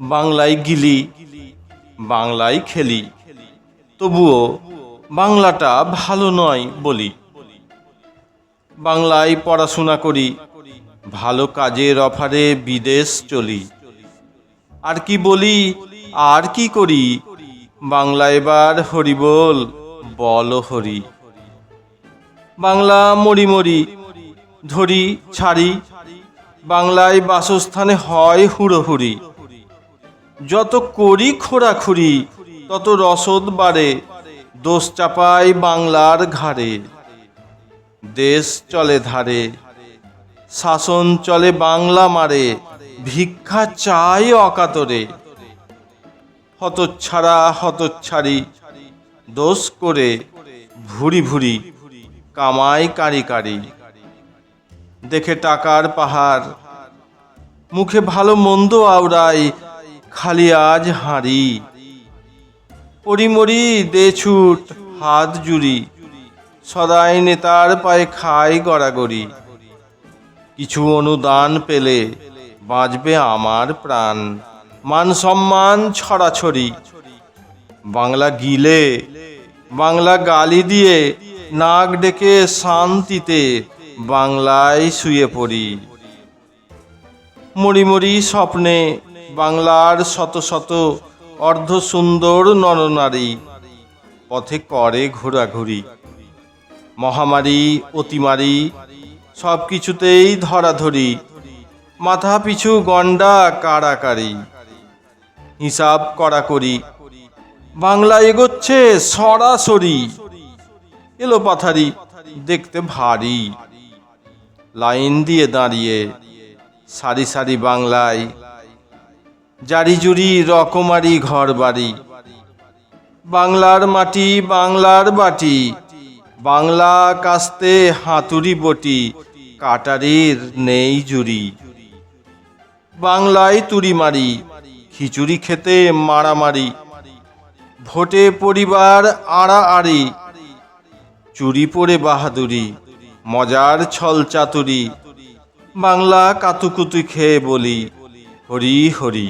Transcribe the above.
বাংলায় গিলি, বাংলায় খেলি। তবুও বাংলাটা ভালো নয় বলি। বাংলায় পড়াশোনা করি, ভালো কাজের অফারে বিদেশ চলি। আর কি বলি, আর কি করি? বাংলা এবার হরি বল বল হরি। বাংলা মরি মরি, ধরি ছাড়ি। বাংলায় বাসস্থানে হয় হুড়োহুড়ি। যত করি খোরাখুরি, তত রসদ বাড়ে, দোষ চাপায় বাংলার ঘাড়ে। দেশ চলে ধারে, শাসন চলে বাংলা মারে, ভিক্ষা চাই অকাতরে। হতচ্ছাড়া হতচ্ছাড়ি, দোষ করে ভুরি ভুরি, কামাই কারি কারি। দেখে টাকার পাহাড়, মুখে ভালো মন্দ আওড়াই খালি আজ হাঁড়ি। পরিমরি দে ছুট হাত জুড়ি। সদাই নেতার পায়ে খাই গড়াগড়ি। কিছু অনুদান পেলে বাঁচবে আমার প্রাণ। মান সম্মান ছড়াছড়ি। বাংলা গিলে, বাংলা গালি দিয়ে নাক ডেকে শান্তিতে বাংলায় শুয়ে পড়ি। মরি মরি স্বপ্নে বাংলার শত শত অর্ধ সুন্দর নরনারী পথে করে ঘোরাঘুরি। মহামারী, অতিমারি সব কিছুতেই ধরাধরি। মাথা পিছু গন্ডা কাড়াকাড়ি হিসাব করি বাংলা এগোচ্ছে সরাসরি। এলো পাথারি দেখতে ভারী। লাইন দিয়ে দাঁড়িয়ে সারি সারি বাংলায় জারি জুরি রকমারি ঘর বাড়ি বাংলার মাটি বাংলার বাটি, বাংলা কাস্তে হাতুড়ি বটি, কাটারির নেই জুরি বাংলায় তুড়ি মারি, খিচুড়ি খেতে মারামারি। ভোটে পরিবার আড়াআড়ি, চুরি পরে বাহাদুরি, মজার ছল চাতুরি বাংলা কাতুকুতু খেয়ে বলি হরি হরি